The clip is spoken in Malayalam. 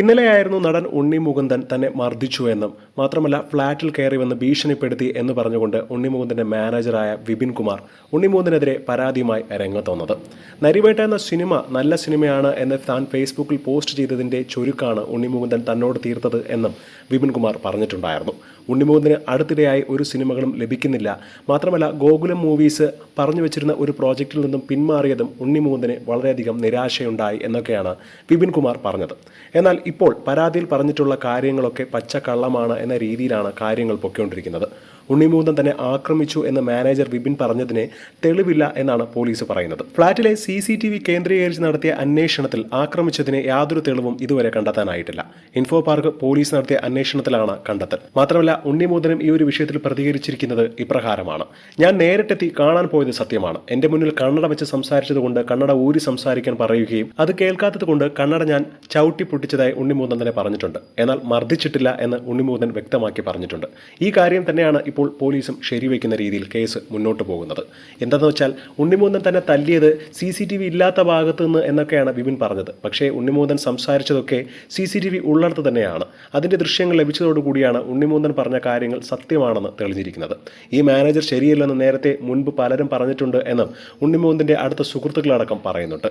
ഇന്നലെയായിരുന്നു നടൻ ഉണ്ണി മുകുന്ദൻ തന്നെ മർദ്ദിച്ചു എന്നും മാത്രമല്ല ഫ്ളാറ്റിൽ കയറി വന്ന് ഭീഷണിപ്പെടുത്തി എന്ന് പറഞ്ഞുകൊണ്ട് ഉണ്ണി മുകുന്ദന്റെ മാനേജറായ വിപിൻ കുമാർ ഉണ്ണി മുകുന്ദനെതിരെ പരാതിയുമായി രംഗത്ത് വന്നത്. നരിവേട്ട എന്ന സിനിമ നല്ല സിനിമയാണ് എന്ന് താൻ ഫേസ്ബുക്കിൽ പോസ്റ്റ് ചെയ്തതിന്റെ ചുരുക്കാണ് ഉണ്ണി മുകുന്ദൻ തന്നോട് തീർത്തത് എന്നും വിപിൻ കുമാർ പറഞ്ഞിട്ടുണ്ടായിരുന്നു. ഉണ്ണി മുകുന്ദന് അടുത്തിടെയായി ഒരു സിനിമകളും ലഭിക്കുന്നില്ല. മാത്രമല്ല ഗോകുലം മൂവീസ് പറഞ്ഞു വെച്ചിരുന്ന ഒരു പ്രോജക്റ്റിൽ നിന്നും പിന്മാറിയതും ഉണ്ണി മുകുന്ദന് വളരെയധികം നിരാശയുണ്ടായി എന്നൊക്കെയാണ് വിപിൻ കുമാർ പറഞ്ഞത്. എന്നാൽ ഇപ്പോൾ പരാതിയിൽ പറഞ്ഞിട്ടുള്ള കാര്യങ്ങളൊക്കെ പച്ചക്കള്ളമാണ് എന്ന രീതിയിലാണ് കാര്യങ്ങൾ പൊയ്ക്കൊണ്ടിരിക്കുന്നത്. ഉണ്ണിമുകുന്ദൻ തന്നെ ആക്രമിച്ചു എന്ന് മാനേജർ വിപിൻ പറഞ്ഞതിന് തെളിവില്ല എന്നാണ് പോലീസ് പറയുന്നത്. ഫ്ളാറ്റിലെ സി സി ടി വി കേന്ദ്രീകരിച്ച് നടത്തിയ അന്വേഷണത്തിൽ ആക്രമിച്ചതിന് യാതൊരു തെളിവും ഇതുവരെ കണ്ടെത്താനായിട്ടില്ല. ഇൻഫോ പാർക്ക് പോലീസ് നടത്തിയ അന്വേഷണത്തിലാണ് കണ്ടെത്തൽ. മാത്രമല്ല ഉണ്ണിമുകുന്ദനും ഈ ഒരു വിഷയത്തിൽ പ്രതികരിച്ചിരിക്കുന്നത് ഇപ്രകാരമാണ്. ഞാൻ നേരിട്ടെത്തി കാണാൻ പോയത് സത്യമാണ്. എന്റെ മുന്നിൽ കണ്ണട വെച്ച് സംസാരിച്ചതുകൊണ്ട് കണ്ണട ഊരി സംസാരിക്കാൻ പറയുകയും അത് കേൾക്കാത്തത് കൊണ്ട് കണ്ണട ഞാൻ ചവിട്ടി പൊട്ടിച്ചതായി ഉണ്ണിമുകുന്ദൻ തന്നെ പറഞ്ഞിട്ടുണ്ട്. എന്നാൽ മർദ്ദിച്ചിട്ടില്ല എന്ന് ഉണ്ണിമുകുന്ദൻ വ്യക്തമാക്കി പറഞ്ഞിട്ടുണ്ട്. ഈ കാര്യം തന്നെയാണ് ഇപ്പോൾ പോലീസും ശരിവെക്കുന്ന രീതിയിൽ കേസ് മുന്നോട്ട് പോകുന്നത്. എന്താണെന്ന് വെച്ചാൽ ഉണ്ണിമോദൻ തന്നെ തല്ലിയത് സി സി ടി വി ഇല്ലാത്ത ഭാഗത്തു നിന്ന് എന്നൊക്കെയാണ് വിപിൻ പറഞ്ഞത്. പക്ഷേ ഉണ്ണിമോദൻ സംസാരിച്ചതൊക്കെ സി സി ടി വി ഉള്ളിടത്ത് തന്നെയാണ്. അതിന്റെ ദൃശ്യങ്ങൾ ലഭിച്ചതോടുകൂടിയാണ് ഉണ്ണിമോദൻ പറഞ്ഞ കാര്യങ്ങൾ സത്യമാണെന്ന് തെളിഞ്ഞിരിക്കുന്നത്. ഈ മാനേജർ ശരിയല്ലെന്ന് നേരത്തെ മുൻപ് പലരും പറഞ്ഞിട്ടുണ്ട് എന്നും ഉണ്ണിമോദന്റെ അടുത്ത സുഹൃത്തുക്കളടക്കം പറയുന്നുണ്ട്.